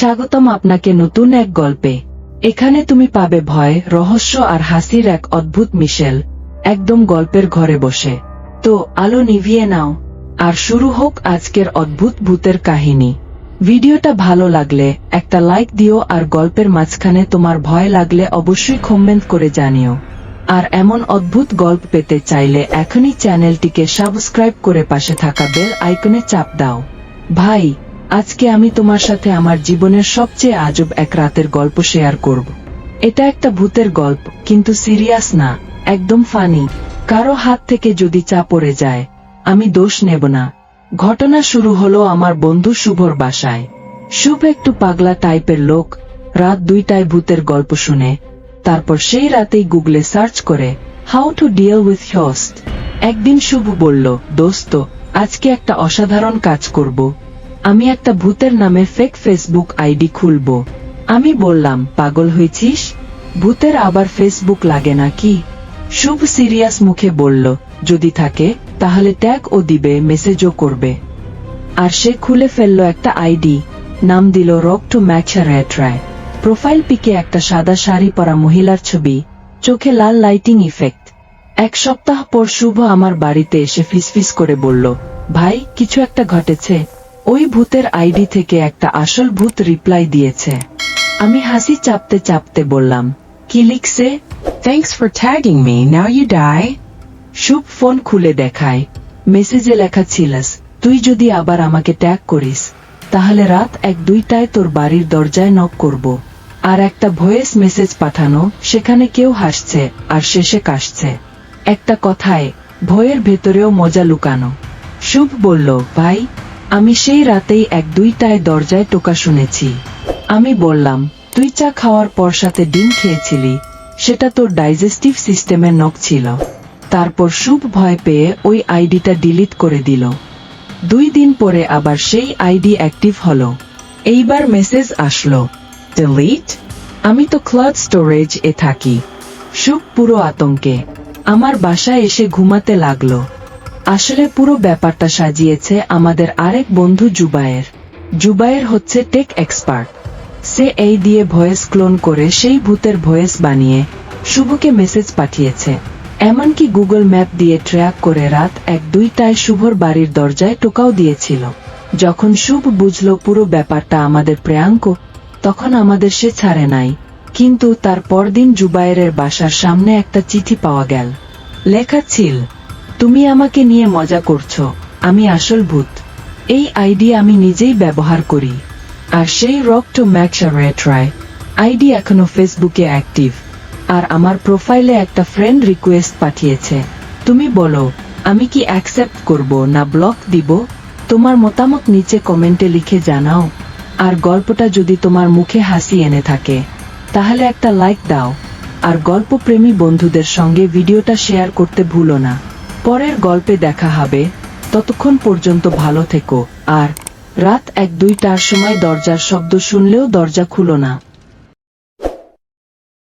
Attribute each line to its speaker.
Speaker 1: স্বাগতম আপনাকে নতুন এক গল্পে। এখানে তুমি পাবে ভয়, রহস্য আর হাসির এক অদ্ভুত মিশেল। একদম গল্পের ঘরে বসে। তো, আলো নিভিয়ে নাও। আর শুরু হোক আজকের অদ্ভুত ভূতের কাহিনী। ভিডিওটা ভালো লাগলে একটা লাইক দিও আর গল্পের মাঝখানে তোমার ভয় লাগলে অবশ্যই কমেন্ট করে জানিও। আর এমন অদ্ভুত গল্প পেতে চাইলে এখনই চ্যানেলটিকে সাবস্ক্রাইব করে পাশে থাকা বেল আইকনে চাপ দাও। ভাই আজকে আমি তোমার সাথে আমার জীবনের সবচেয়ে আজব এক রাতের গল্প শেয়ার করব। এটা একটা ভূতের গল্প, কিন্তু সিরিয়াস না, একদম ফানি। কারও হাত থেকে যদি চা পড়ে যায়, আমি দোষ নেব না। ঘটনা শুরু হলো আমার বন্ধু শুভর বাসায়। শুভ একটু পাগলা টাইপের লোক, রাত দুইটায় ভূতের গল্প শুনে, তারপর সেই রাতেই গুগলে সার্চ করে how to deal with host একদিন শুভ বলল, দোস্ত, আজকে একটা অসাধারণ কাজ করব। আমি একটা ভূতের নামে ফেক ফেসবুক আইডি খুলব। আমি বললাম, পাগল হয়েছিস? ভূতের আবার ফেসবুক লাগে নাকি? শুভ সিরিয়াস মুখে বলল, যদি থাকে, তাহলে ট্যাগ ও দিবে মেসেজও করবে। আর সে খুলে ফেলল একটা আইডি নাম দিল রক টু ম্যাকশা রেট্রায় প্রোফাইল পিকে একটা সাদা শাড়ি পরা মহিলার ছবি, চোখে লাল লাইটিং ইফেক্ট এক সপ্তাহ পর শুভ আমার বাড়িতে এসে ফিসফিস করে বলল, ভাই, কিছু একটা ঘটেছে। ওই ভূতের আইডি থেকে একটা আসল ভূত রিপ্লাই দিয়েছে। আমি হাসি চাপতে চাপতে বললাম, কি লিখছে? Thanks for tagging me now you die Shubho phone খুলে দেখায় মেসেজে লেখা ছিলাস, তুই যদি আবার আমাকে ট্যাগ করিস, তাহলে রাত এক দুইটায় তোর বাড়ির দরজায় নক করব। আর একটা ভয়েস মেসেজ পাঠানো, সেখানে কেউ হাসছে, আর শেষে কাশছে। একটা কথায়, ভয়ের ভেতরেও মজা লুকানো। শুভ বলল, ভাই আমি সেই রাতেই এক দুইটায় দরজায় টোকা শুনেছি। আমি বললাম, তুই চা খাওয়ার পর সাথে ডিম খেয়েছিলি, সেটা তোর ডাইজেস্টিভ সিস্টেমে নখ ছিল। তারপর শুভ ভয় পেয়ে ওই আইডিটা ডিলিট করে দিল। দুই দিন পরে আবার সেই আইডি অ্যাক্টিভ হলো। এইবার মেসেজ আসলো, ডিলিট? আমি তো ক্লাউড স্টোরেজ এ থাকি। শুভ পুরো আতঙ্কে আমার বাসায় এসে ঘুমাতে লাগল। আসলে পুরো ব্যাপারটা সাজিয়েছে আমাদের আরেক বন্ধু জুবায়ের। জুবায়ের হচ্ছে টেক এক্সপার্ট। সে এই দিয়ে ভয়েস ক্লোন করে সেই ভূতের ভয়েস বানিয়ে শুভকে মেসেজ পাঠিয়েছে। এমনকি গুগল ম্যাপ দিয়ে ট্র্যাক করে রাত এক দুইটায় শুভর বাড়ির দরজায় টোকাও দিয়েছিল। যখন শুভ বুঝল পুরো ব্যাপারটা আমাদের প্রেয়াঙ্ক, তখন আমাদের সে ছাড়ে নাই। কিন্তু তার পরদিন জুবায়েরের বাসার সামনে একটা চিঠি পাওয়া গেল। লেখা ছিল তুমি আমাকে নিয়ে মজা করছ, আমি আসল ভূত। এই আইডি আমি নিজেই ব্যবহার করি। আর সেই রক টু ম্যাক্সা আইডি এখনও ফেসবুকে অ্যাক্টিভ। আর আমার প্রোফাইলে একটা ফ্রেন্ড রিকোয়েস্ট পাঠিয়েছে। তুমি বলো, আমি কি অ্যাকসেপ্ট করব না ব্লক দিব? তোমার মতামত নিচে কমেন্টে লিখে জানাও। আর গল্পটা যদি তোমার মুখে হাসি এনে থাকে, তাহলে একটা লাইক দাও। আর গল্পপ্রেমী বন্ধুদের সঙ্গে ভিডিওটা শেয়ার করতে ভুলো না। পরের গল্পে দেখা হবে। ততক্ষণ পর্যন্ত ভালো থেকো। আর রাত এক দুইটার সময় দরজার শব্দ শুনলেও দরজা খুলো না।